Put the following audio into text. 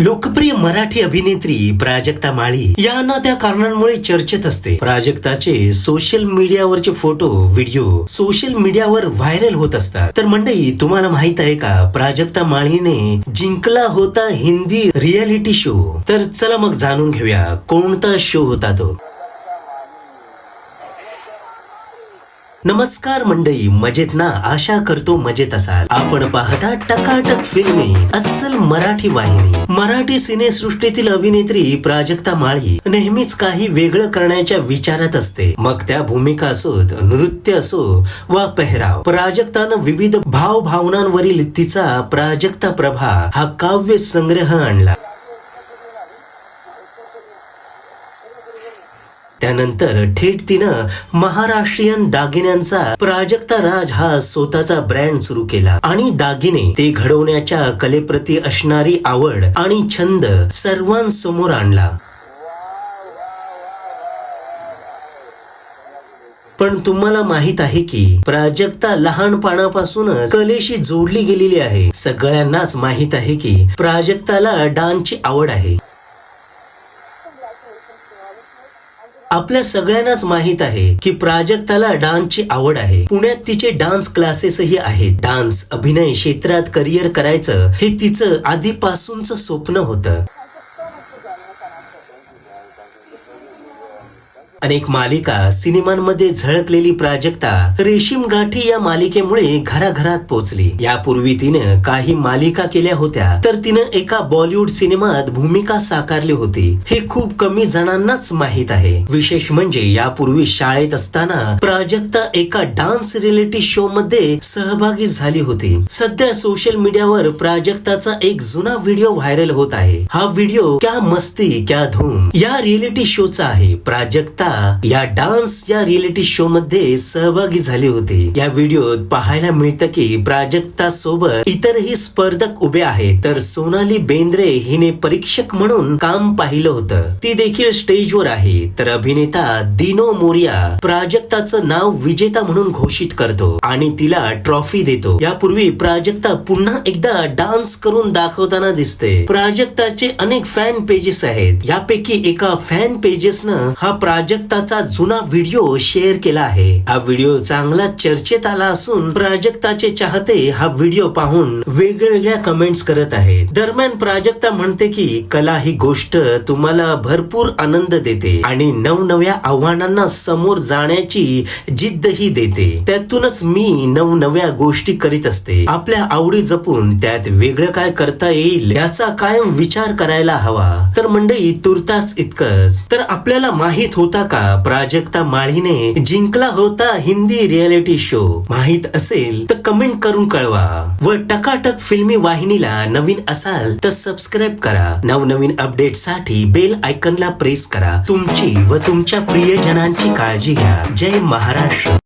लोकप्रिय मराठी अभिनेत्री प्राजक्ता माळी या ना त्या कारणांमुळे चर्चेत असते. प्राजक्ताचे सोशल मीडियावरचे फोटो व्हिडिओ सोशल मीडियावर व्हायरल होत असतात. तर मंडळी तुम्हाला माहीत आहे का प्राजक्ता माळीने जिंकला होता हिंदी रियालिटी शो तर चला मग जाणून घेऊया कोणता शो होता तो? नमस्कार मंडई मजेत ना? आशा करतो मजेत असाल. आपण पाहता टकाटक फिल्मी अस्सल मराठी वाहिनी. मराठी सिनेसृष्टीतील अभिनेत्री प्राजक्ता माळी नेहमीच काही वेगळं करण्याच्या विचारात असते. मग त्या भूमिका असोत नृत्य असो वा पेहराव प्राजक्तानं विविध भावभावनांवरील तिचा प्राजक्ता प्रभा हा काव्य संग्रह आणला. त्यानंतर थेट तिनं महाराष्ट्रीयन दागिन्यांचा प्राजक्ता राज हा स्वतःचा ब्रँड सुरू केला. आणि दागिने ते घडवण्याच्या कलेप्रती असणारी आवड आणि छंद सर्वांसमोर आणला. पण तुम्हाला माहीत आहे की प्राजक्ता लहानपणापासूनच कलेशी जोडली गेलेली आहे. सगळ्यांनाच माहीत आहे की प्राजक्ताला डान्सची आवड आहे. आपल्या सगळ्यांनाच माहीत आहे की प्राजक्ताला डान्सची आवड आहे. पुण्यात तिचे डान्स क्लासेसही आहेत. डान्स अभिनय क्षेत्रात करिअर करायचं हे तिचं आधीपासूनच स्वप्न होतं. अनेक मालिका सिनेमांमध्ये झळकलेली प्राजक्ता रेशीम गाठी या मालिकेमुळे घराघरात पोहोचली यापूर्वी तिनं काही मालिका केल्या होत्या तर तिनं एका बॉलिवूड सिनेमात भूमिका साकारली होती. हे खूप कमी जणांनाच माहीत आहे. विशेष म्हणजे यापूर्वी शाळेत असताना प्राजक्ता एका डान्स रिलेटी शो मध्ये सहभागी झाली होती. सध्या सोशल मीडियावर प्राजक्ताचा एक जुना व्हिडिओ व्हायरल होत आहे. हा व्हिडिओ क्या मस्ती क्या धूम या रिएलिटी शोचा आहे. प्राजक्ता या डान्स या रिएलिटी शो मध्ये सहभागी झाली होती. या व्हिडिओत पाहायला मिळतं की प्राजक्ता सोबत इतरही स्पर्धक उभे आहेत. तर सोनाली बेंद्रे हिने परीक्षक म्हणून काम पाहिलं होतं. ती देखील स्टेजवर आहे. तर अभिनेता दिनो मोरिया प्राजक्ताचं नाव विजेता म्हणून घोषित करतो आणि तिला ट्रॉफी देतो. यापूर्वी प्राजक्ता पुन्हा एकदा डान्स करून दाखवताना दिसते. प्राजक्ताचे अनेक फॅन पेजेस आहेत. यापैकी एका फॅन पेजेसनं हा प्राजक्ताचा जुना व्हिडिओ शेअर केला आहे. हा व्हिडिओ चांगला चर्चेत आला असून प्राजक्ताचे चाहते हा व्हिडिओ पाहून वेगवेगळ्या कमेंट्स करत आहेत. दरम्यान प्राजक्ता म्हणते की कला ही गोष्ट तुम्हाला भरपूर आनंद देते आणि नवनव्या आव्हानांना समोर जाण्याची जिद्दही देते. त्यातूनच मी नवनव्या गोष्टी करीत असते. आपल्या आवडी जपून त्यात वेगळं काय करता येईल याचा कायम विचार करायला हवा. तर मंडळी तुर्तास इतकंच. तर आपल्याला माहीत होता का प्राजक्ता माळीने जिंकला होता हिंदी रियालिटी शो? माहीत असेल तर कमेंट करून कळवा. व टकाटक फिल्मी वाहिनीला नवीन असाल तर सबस्क्राईब करा. नवनवीन अपडेटसाठी बेल आयकनला प्रेस करा. तुमची व तुमच्या प्रियजनांची काळजी घ्या. जय महाराष्ट्र.